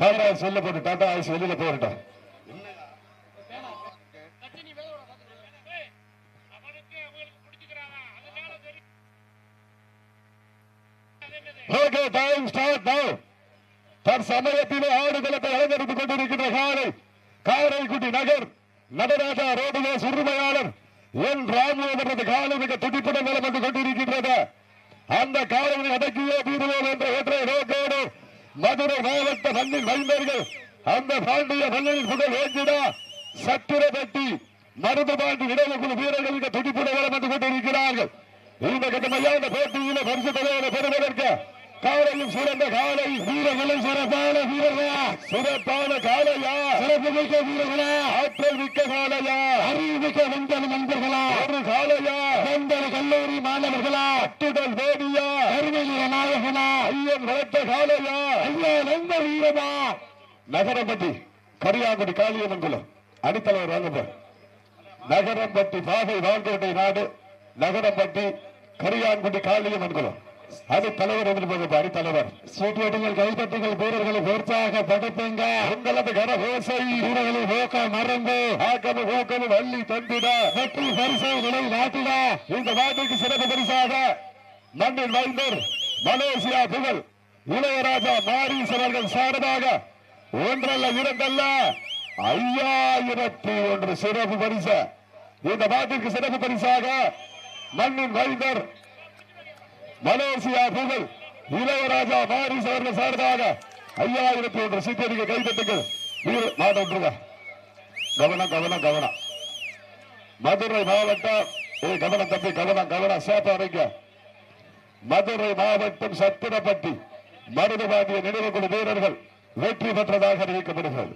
டாடா சொல்ல போட்டு டாடா ஆயிடுச்சு வெளியில போறட்டா ஓகே டைம் ஸ்டார்ட் நவ் தற்சமயத்திலே ஆடுகளத்தை அலங்கரித்துக் கொண்டிருக்கின்ற காலை காரைக்குடி நகர் நடராஜா ரோடிலே சுருமையாளர் என் ராமோதரது காலை மிக துடிப்புடன் நிலம் வந்து கொண்டிருக்கின்றது. அந்த காலையை அடக்கியே தீருவோம் என்ற ஒற்றை நோக்கோடு மதுரை மாவட்ட மண்ணின் மைந்தர்கள் அந்த பாண்டிய மன்னனின் புகழ் வேண்டிடா சத்திரப்பட்டி மருந்து பாண்டி இடகுழு வீரர்கள் மிக துடிப்புடன் நிலம் வந்து கொண்டிருக்கிறார்கள். இந்த கட்டமையான போட்டியில பரிசு தலைவரை பெறுவதற்கு காலையும் சிறந்த காலை வீரர்களும் சிறப்பான வீரர்களா? சிறப்பான காலையா? சிறப்பு மிக்க வீரர்களா? ஆற்றல் மிக்க காலையா? அறிவு மிக்க வெஞ்சல் நண்பர்களா? ஒரு காலையா? வெந்தல் கல்லூரி மாணவர்களா? அத்துடல் வேடியா கருணையில நாயகனா? ஐயன் வளர்த்த காலையா? ஐயா நந்த வீரமா? நகரப்பட்டி கரியாங்குடி காளியமங்கலம் அடித்தலைவர் வாங்க நகரம்பட்டி பாகை வாழ்கோட்டை நாடு. நகரம்பட்டி கரியாங்குடி காளியமங்கலம் அது தலைவர் எதிர்ப்பு அடி தலைவர். சீட்டியடிகள் கைப்பற்றிகள் வீரர்களை உற்சாக படைப்புங்க. உங்களது கர வீரர்களை ஓக்க மறந்து ஆக்கமு ஓக்கமு வள்ளி தந்திட வெற்றி பரிசை நிலை நாட்டிட இந்த நாட்டுக்கு சிறப்பு பரிசாக மண்ணின் வைந்தர் மலேசியா புகழ் இளையராஜா மாரீஸ் அவர்கள் சார்பாக ஒன்றல்ல இரண்டல்ல ஐயாயிரத்தி ஒன்று சிறப்பு பரிசு. இந்த நாட்டிற்கு சிறப்பு பரிசாக மண்ணின் வைந்தர் மலேசியா புகழ். இளையராஜா மாரிஸ் அவர்கள் சார்பாக ஐயாயிரத்தி ஒன்று சீட்டடிக்க கைதட்டுங்கள் வீர மாட்டோன்றுங்க கவனம் கவனம் கவனம். மதுரை மாவட்டம் ஏய், கவனம் தம்பி கவனம் கவனம். சேப்ப அடைங்க மதுரை மாவட்டம் சத்திரப்பட்டி. மருதுபாண்டிய நினைவுக்குழு வீரர்கள் வெற்றி பெற்றதாக அறிவிக்கப்படுகிறது.